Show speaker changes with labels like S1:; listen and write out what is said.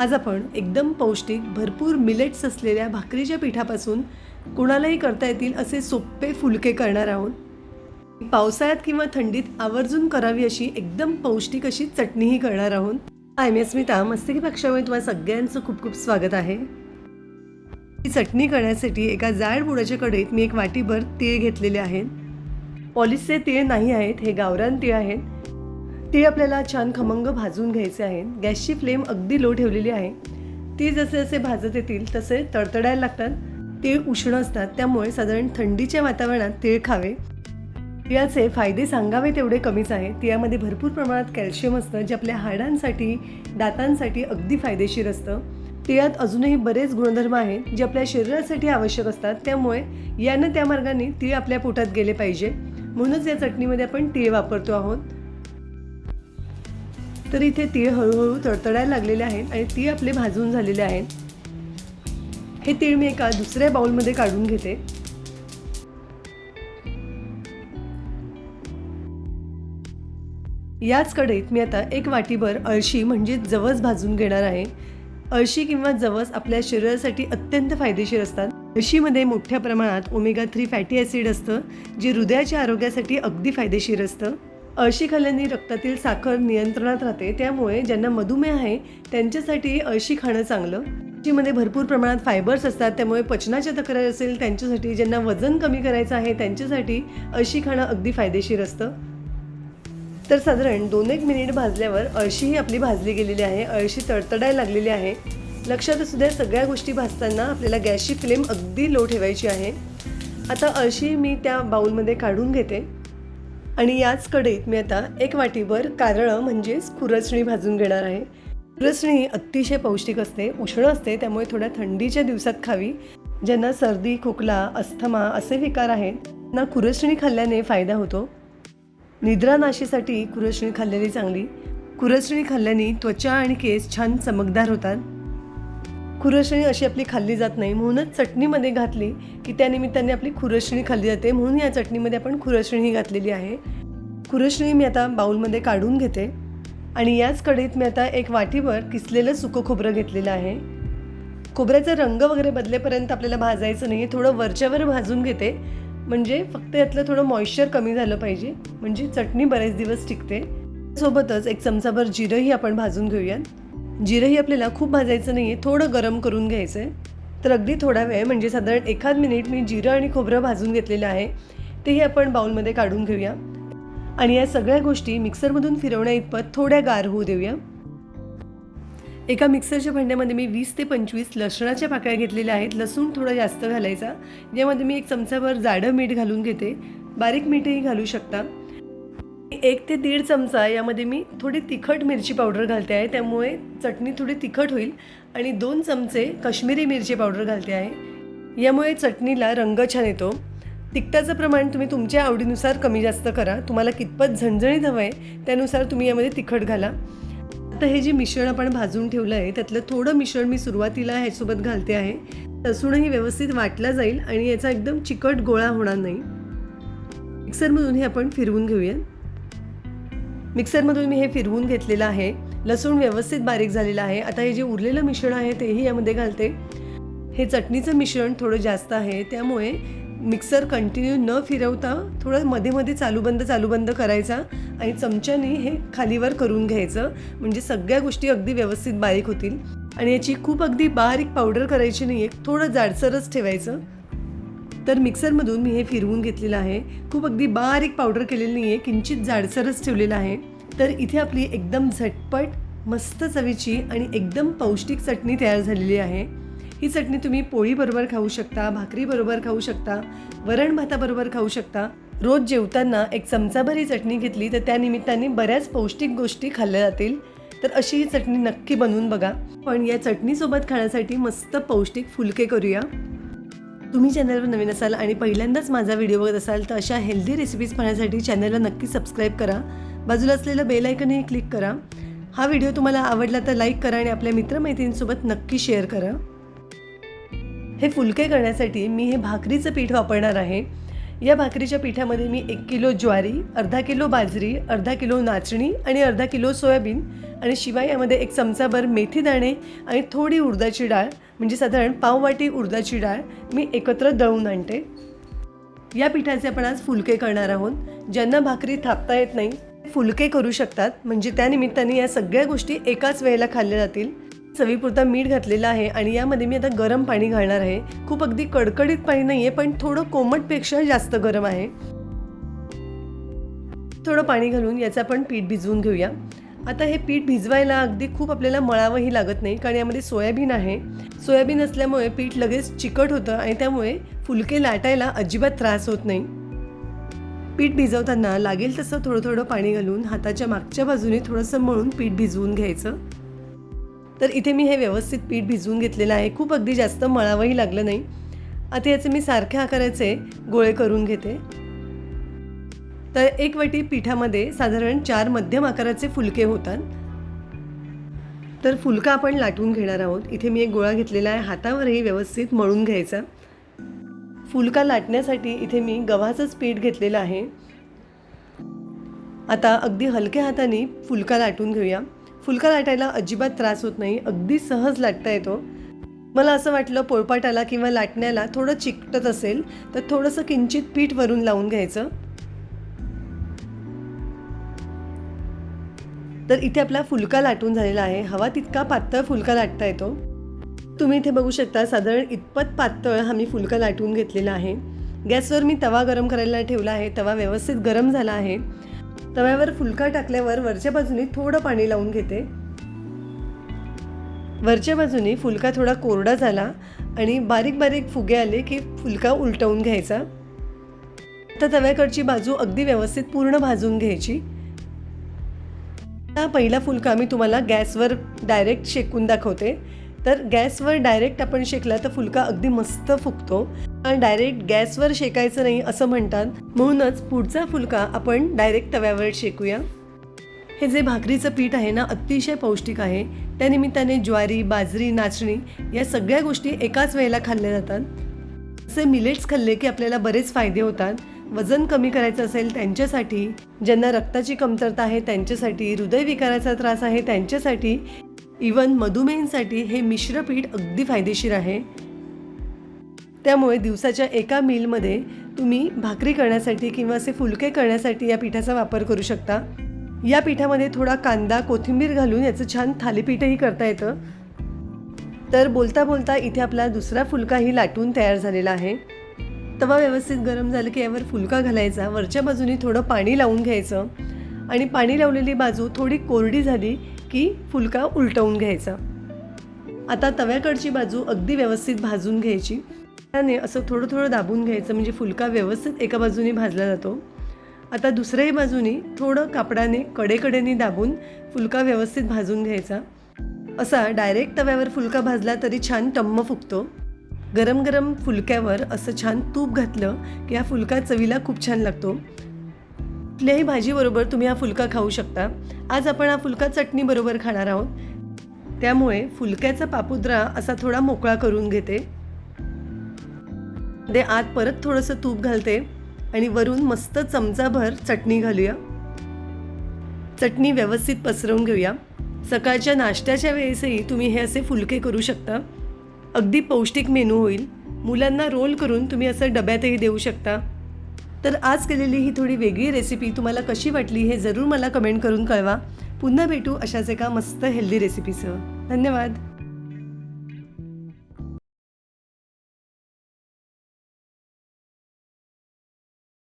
S1: आज आपण एकदम पौष्टिक भरपूर मिलेट्स असलेल्या भाकरीच्या पिठापासून कुणालाही करता येतील असे सोपे फुलके करणार आहोत. पावसाळ्यात किंवा थंडीत आवर्जून करावी अशी एकदम पौष्टिक अशी चटणीही करणार आहोत. आय मी अस्मिता मस्तकी पक्षामध्ये तुम्हाला सगळ्यांचं खूप खूप स्वागत आहे. ही चटणी करण्यासाठी एका जाड बुडाच्या कढईत मी एक वाटीभर तीळ घेतलेले आहेत. पॉलिशचे तीळ नाही आहेत हे गावरान तीळ आहेत. तीळ आपल्याला छान खमंग भाजून घ्यायचे आहेत गॅसची फ्लेम अगदी लो ठेवलेली आहे. ती जसे जसे भाजत येतील तसे तडतडायला लागतात. तीळ उष्ण असतात त्यामुळे साधारण थंडीच्या वातावरणात तीळ खावे. तिळाचे फायदे सांगावे तेवढे कमीच आहे. तिळामध्ये भरपूर प्रमाणात कॅल्शियम असतं जे आपल्या हाडांसाठी दातांसाठी अगदी फायदेशीर असतं. तिळात अजूनही बरेच गुणधर्म आहेत जे आपल्या शरीरासाठी आवश्यक असतात. त्यामुळे यानं त्या मार्गाने तीळ आपल्या पोटात गेले पाहिजे. म्हणूनच या चटणीमध्ये आपण तीळ वापरतो आहोत. तर इथे तीळ हळूहळू तडतडायला लागलेले आहेत आणि तीळ आपले भाजून झालेले आहेत. हे तीळ मी एका दुसऱ्या बाउलमध्ये काढून घेते. याच कढईत मी आता एक वाटीभर अळशी म्हणजे जवस भाजून घेणार आहे. अळशी किंवा जवस आपल्या शरीरासाठी अत्यंत फायदेशीर असतात. अळशीमध्ये मोठ्या प्रमाणात ओमेगा थ्री फॅटी ॲसिड असतं जे हृदयाच्या आरोग्यासाठी अगदी फायदेशीर असतं. अळशी खाल्ल्याने रक्तातील साखर नियंत्रणात राहते त्यामुळे ज्यांना मधुमेह आहे त्यांच्यासाठी अळशी खाणं चांगलं. अळशीमध्ये भरपूर प्रमाणात फायबर्स असतात त्यामुळे पचनाच्या तक्रार असेल त्यांच्यासाठी ज्यांना वजन कमी करायचं आहे त्यांच्यासाठी अळशी खाणं अगदी फायदेशीर असतं. तर साधारण दोन एक मिनिट भाजल्यावर अळशी ही आपली भाजली गेलेली आहे अळशी तडतडायला लागलेली आहे. लक्षात असू द्या सगळ्या गोष्टी भाजताना आपल्याला गॅसची फ्लेम अगदी लो ठेवायची आहे. आता अळशी मी त्या बाऊलमध्ये काढून घेते. आणि याच कढईत मी आता एक वाटीभर कारळं म्हणजेच खुरसणी भाजून घेणार आहे. खुरसणी अतिशय पौष्टिक असते उष्ण असते त्यामुळे थोड्या थंडीच्या दिवसात खावी. ज्यांना सर्दी खोकला अस्थमा असे विकार आहेत ना कुरचणी खाल्ल्याने फायदा होतो. निद्रानाशीसाठी कुरसणी खाल्लेली चांगली. कुरसणी खाल्ल्याने त्वचा आणि केस छान चमकदार होतात. खुरसणी अशी आपली खाल्ली जात नाही. म्हणूनच चटणीमध्ये घातली की त्यानिमित्ताने आपली खुरसणी खाल्ली जाते. म्हणून या चटणीमध्ये आपण खुरसणी घातलेली आहे. खुरसणी मी आता बाऊलमध्ये काढून घेते. आणि याच कढईत मी आता एक वाटीभर किसलेलं सुकं खोबरं घेतलेलं आहे. खोबऱ्याचा रंग वगैरे बदलेपर्यंत आपल्याला भाजायचं नाही थोडं वरच्यावर भाजून घेते. म्हणजे फक्त यातलं थोडं मॉइश्चर कमी झालं पाहिजे. म्हणजे चटणी बरेच दिवस टिकते. सोबतच एक चमचाभर जिरंही आपण भाजून घेऊयात. जिरंही आपल्याला खूप भाजायचं नाही आहे थोडं गरम करून घ्यायचं आहे तर अगदी थोडा वेळ म्हणजे साधारण एखाद मिनिट मी जिरं आणि खोबरं भाजून घेतलेलं आहे तेही आपण बाउलमध्ये काढून घेऊया. आणि या सगळ्या गोष्टी मिक्सरमधून फिरवण्या इतपत थोड्या गार होऊ देऊया. एका मिक्सरच्या भांड्यामध्ये मी वीस ते पंचवीस लसणाच्या पाकळ्या घेतलेल्या आहेत. लसूण थोडा जास्त घालायचा. यामध्ये मी एक चमचाभर जाडं मीठ घालून घेते. बारीक मीठही घालू शकता. एक ते दीड चमचा यामध्ये मी थोडी तिखट मिरची पावडर घालते आहे. त्यामुळे चटणी थोडी तिखट होईल आणि दोन चमचे काश्मीरी मिरची पावडर घालते आहे. यामुळे चटणीला रंग छान येतो. तिखटाचं प्रमाण तुम्ही तुमच्या आवडीनुसार कमी जास्त करा. तुम्हाला कितपत झणझणीत हवं आहे त्यानुसार तुम्ही यामध्ये तिखट घाला. आता हे जे मिश्रण आपण भाजून ठेवलं आहे त्यातलं थोडं मिश्रण मी सुरुवातीला ह्यासोबत घालते आहे. लसूणही व्यवस्थित वाटला जाईल आणि याचा एकदम चिकट गोळा होणार नाही. मिक्सरमधून हे आपण फिरवून घेऊया. मिक्सरमधून मी हे फिरवून घेतलेलं आहे. लसूण व्यवस्थित बारीक झालेलं आहे. आता हे जे उरलेलं मिश्रण आहे तेही यामध्ये घालते. हे चटणीचं मिश्रण थोडं जास्त आहे. त्यामुळे मिक्सर कंटिन्यू न फिरवता थोडं मध्ये मध्ये चालू बंद चालू बंद करायचा आणि चमच्याने हे खालीवर करून घ्यायचं. म्हणजे सगळ्या गोष्टी अगदी व्यवस्थित बारीक होतील. आणि याची खूप अगदी बारीक पावडर करायची नाही आहे थोडं जाडसरच ठेवायचं. तर मिक्सरमधून मी हे फिरवून घेतलेलं आहे. खूप अगदी बारीक पावडर केलेली नाही आहे किंचित जाडसरच ठेवलेलं आहे. तर इथे आपली एकदम झटपट मस्त चवीची आणि एकदम पौष्टिक चटणी तयार झालेली आहे. ही चटणी तुम्ही पोळीबरोबर खाऊ शकता भाकरीबरोबर खाऊ शकता वरण भाताबरोबर खाऊ शकता. रोज जेवताना एक चमचाभर ही चटणी घेतली तर त्यानिमित्ताने बऱ्याच पौष्टिक गोष्टी खाल्ल्या जातील. तर अशी ही चटणी नक्की बनवून बघा. पण या चटणीसोबत खाण्यासाठी मस्त पौष्टिक फुलके करूया. तुम्ही चॅनलवर नवीन असाल आणि पहिल्यांदाच माझा व्हिडिओ बघत असाल तर अशा हेल्दी रेसिपीज पाहण्यासाठी चॅनलला नक्की सबस्क्राईब करा. बाजूला असलेलं बेल आयकनही क्लिक करा. हा व्हिडिओ तुम्हाला आवडला तर लाईक करा आणि आपल्या मित्रमैत्रिणींसोबत नक्की शेअर करा. हे फुलके करण्यासाठी मी हे भाकरीचं पीठ वापरणार आहे. या भाकरीच्या पिठामध्ये मी एक किलो ज्वारी अर्धा किलो बाजरी अर्धा किलो नाचणी आणि अर्धा किलो सोयाबीन आणि शिवाय यामध्ये एक चमचाभर मेथी दाणे आणि थोडी उडदाची डाळ म्हणजे साधारण पाववाटी उडदाची डाळ मी एकत्र दळून आणते. या पिठाचे आपण आज फुलके करणार आहोत. ज्यांना भाकरी थापता येत नाही फुलके करू शकतात. म्हणजे त्यानिमित्ताने या सगळ्या गोष्टी एकाच वेळेला खाल्ल्या जातील. चवीपुरता मीठ घातलेलं आहे आणि यामध्ये मी आता गरम पाणी घालणार आहे. खूप अगदी कडकडीत पाणी नाही आहे पण थोडं कोमटपेक्षा जास्त गरम आहे. थोडं पाणी घालून याचं आपण पीठ भिजवून घेऊया. आता हे पीठ भिजवायला अगदी खूप आपल्याला मळावंही लागत नाही कारण यामध्ये सोयाबीन आहे. सोयाबीन असल्यामुळे पीठ लगेच चिकट होतं आणि त्यामुळे फुलके लाटायला अजिबात त्रास होत नाही. पीठ भिजवताना लागेल तसं थोडं थोडं पाणी घालून हाताच्या मागच्या बाजूने थोडंसं मळून पीठ भिजवून घ्यायचं. तर इथे मी हे व्यवस्थित पीठ भिजवून घेतलेलं आहे. खूप अगदी जास्त मळावंही लागलं नाही. आता याचे मी सारख्या आकाराचे गोळे करून घेते. तर एक वाटी पिठामध्ये साधारण चार मध्यम आकाराचे फुलके होतात. तर फुलका आपण लाटून घेणार आहोत. इथे मी एक गोळा घेतलेला आहे. हातावरही व्यवस्थित मळून घ्यायचा. फुलका लाटण्यासाठी इथे मी गव्हाचंच पीठ घेतलेलं आहे. आता अगदी हलक्या हाताने फुलका लाटून घेऊया. फुलका लाटायला अजिबात त्रास होत नाही. अगदी सहज लाटता येतो. मला असं वाटलं पोळपाटाला किंवा लाटण्याला थोडं चिकटत असेल तर थोडंसं किंचित पीठ वरून लावून घ्यायचं. तर इथे आपला फुलका लाटून झालेला आहे. हवा तितका पातळ फुलका लाटता येतो. तुम्ही इथे बघू शकता साधारण इतपत पातळ हा मी फुलका लाटून घेतलेला आहे. गॅसवर मी तवा गरम करायला ठेवला आहे. तवा व्यवस्थित गरम झाला आहे. तव्यावर फुलका टाकल्यावर वरच्या बाजूने थोडं पाणी लावून घेते. वरच्या बाजूने फुलका थोडा कोरडा झाला आणि बारीक बारीक फुगे आले की फुलका उलटवून घ्यायचा. तर तव्याकडची बाजू अगदी व्यवस्थित पूर्ण भाजून घ्यायची. हा पहिला फुलका मी तुम्हाला गॅसवर डायरेक्ट शेकून दाखवते. तर गॅसवर डायरेक्ट आपण शेकला तर फुलका अगदी मस्त फुगतो. आणि डायरेक्ट गॅसवर शेकायचं नाही असं म्हणतात. म्हणूनच पुढचा फुलका आपण डायरेक्ट तव्यावर शेकूया. हे जे भाकरीचं पीठ आहे ना अतिशय पौष्टिक आहे. त्यानिमित्ताने ज्वारी बाजरी नाचणी या सगळ्या गोष्टी एकाच वेळेला खाल्ल्या जातात. असे मिलेट्स खाल्ले की आपल्याला बरेच फायदे होतात. वजन कमी करायचं असेल त्यांच्यासाठी ज्यांना रक्ताची कमतरता आहे त्यांच्यासाठी हृदयविकाराचा त्रास आहे त्यांच्यासाठी इवन मधुमेहींसाठी हे मिश्र पीठ अगदी फायदेशीर आहे. त्यामुळे दिवसाच्या एका मीलमध्ये तुम्ही भाकरी करण्यासाठी किंवा असे फुलके करण्यासाठी या पिठाचा वापर करू शकता. या पिठामध्ये थोडा कांदा कोथिंबीर घालून याचं छान थालीपीठही करता येतं. तर बोलता बोलता इथे आपला दुसरा फुलकाही लाटून तयार झालेला आहे. तवा व्यवस्थित गरम झालं की यावर फुलका घालायचा. वरच्या बाजूनी थोडं पाणी लावून घ्यायचं. आणि पाणी लावलेली बाजू थोडी कोरडी झाली की फुलका उलटवून घ्यायचा. आता तव्याकडची बाजू अगदी व्यवस्थित भाजून घ्यायची. त्याने असं थोडं थोडं दाबून घ्यायचं म्हणजे फुलका व्यवस्थित एका बाजूने भाजला जातो. आता दुसऱ्याही बाजूने थोडं कापडाने कडेकडेने दाबून फुलका व्यवस्थित भाजून घ्यायचा. असा डायरेक्ट तव्यावर फुलका भाजला तरी छान टम्म फुगतो. गरम गरम फुलक्यावर असं छान तूप घातलं की हा फुलका चवीला खूप छान लागतो. कुठल्याही भाजीबरोबर तुम्ही हा फुलका खाऊ शकता. आज आपण हा फुलका चटणीबरोबर खाणार आहोत. त्यामुळे फुलक्याचा पापुद्रा असा थोडा मोकळा करून घेते. ते आत परत थोडंसं तूप घालते आणि वरून मस्त चमचाभर चटणी घालूया. चटणी व्यवस्थित पसरवून घेऊया. सकाळच्या नाश्त्याच्या वेळेसही तुम्ही हे असे फुलके करू शकता. अगदी पौष्टिक मेनू होईल. मुलांना रोल करून तुम्ही असं डब्यातही देऊ शकता. तर आज केलेली ही थोडी वेगळी रेसिपी तुम्हाला कशी वाटली हे जरूर मला कमेंट करून कळवा. पुन्हा भेटू अशाच एका मस्त हेल्दी रेसिपीसह धन्यवाद.